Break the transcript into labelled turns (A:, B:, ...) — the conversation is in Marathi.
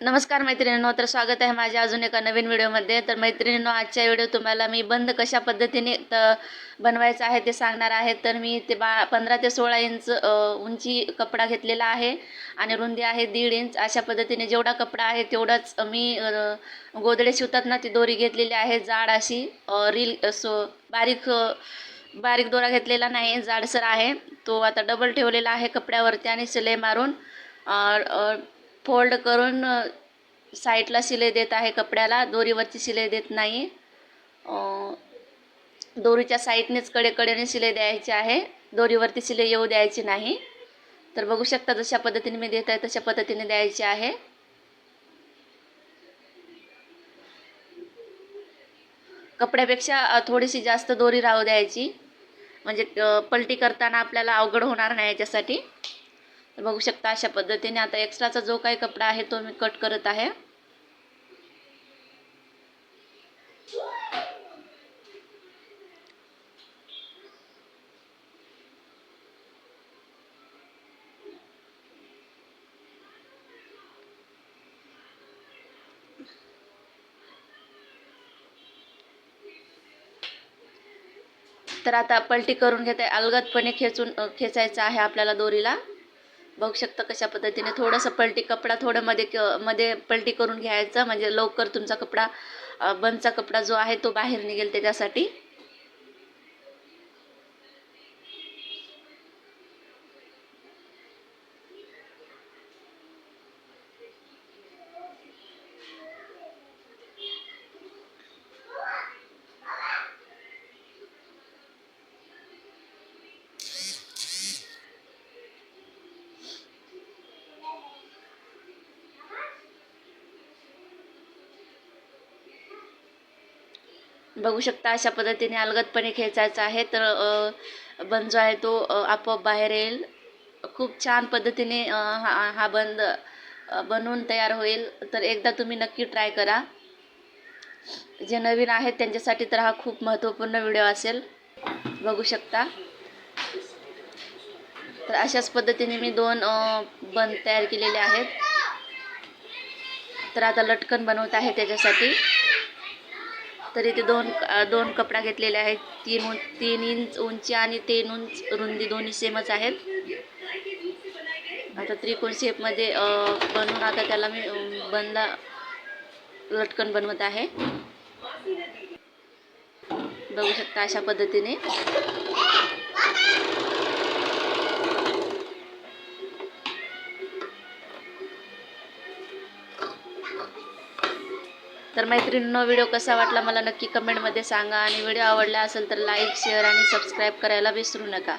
A: नमस्कार मैत्रिणींनो तर स्वागत आहे माझ्या अजून एका नवीन व्हिडिओमध्ये. तर मैत्रिणींनो आजच्या व्हिडिओ तुम्हाला मी बंद कशा पद्धतीने त बनवायचं आहे ते सांगणार आहे. तर मी ते बा पंधरा ते सोळा इंच उंची कपडा घेतलेला आहे आणि रुंदी आहे दीड इंच. अशा पद्धतीने जेवढा कपडा आहे तेवढाच मी गोदडे शिवतात ना ती दोरी घेतलेली आहे. जाड अशी रील सो बारीक बारीक दोरा घेतलेला नाही जाडसर आहे. तो आता डबल ठेवलेला आहे कपड्यावरती आणि सिलाई मारून फोल्ड करून साईडला शिलाई देत आहे कपड्याला. दोरीवरची शिलाई देत नाही. दोरीच्या साईडनेच कडेकडेने शिलाई द्यायची आहे. दोरीवरती शिलाई येऊ द्यायची नाही. तर बघू शकता जशा पद्धतीने मी देत आहे तशा पद्धतीने द्यायची आहे. कपड्यापेक्षा थोडीशी जास्त दोरी राहू द्यायची. म्हणजे पलटी करताना आपल्याला अवघड होणार नाही याच्यासाठी. तर बघू शकता अशा पद्धतीने. आता एक्स्ट्राचा जो काही कपडा आहे तो मी कट करत आहे. तर आता पलटी करून घेते. अलगदपणे खेचून खेचायचं आहे आपल्याला दोरीला. बघू शकता कशा पद्धतीने थोडंसं पलटी कपडा थोडं मध्ये क- मध्ये पलटी करून घ्यायचा. म्हणजे लवकर तुमचा कपडा बनचा कपडा जो आहे तो बाहेर निघेल त्याच्यासाठी. बघू शकता अशा पद्धतीने अलगदपणे खेचायचा आहे. तर बन जो आहे तो आपोआप बाहेर येईल. खूप छान पद्धतीने हा हा बंद बनवून तयार होईल. तर एकदा तुम्ही नक्की ट्राय करा. जे नवीन आहेत त्यांच्यासाठी तर हा खूप महत्त्वपूर्ण व्हिडिओ असेल. बघू शकता. तर अशाच पद्धतीने मी दोन बन बंद तयार केलेले आहेत. तर आता लटकन बनवत आहे त्याच्यासाठी. तर इथे दोन दोन कपडा घेतलेले आहेत. तीन उं तीन इंच उंची आणि तीन उंच रुंदी दोन्ही सेमच आहेत. आता त्रिकोण शेपमध्ये बनवून आता त्याला मी बनला लटकन बनवत आहे. बघू शकता अशा पद्धतीने. तर मैत्रिणींनो व्हिडिओ कसा वाटला मला नक्की कमेंटमध्ये सांगा. आणि व्हिडिओ आवडला असेल तर लाईक शेअर आणि सबस्क्राईब करायला विसरू नका.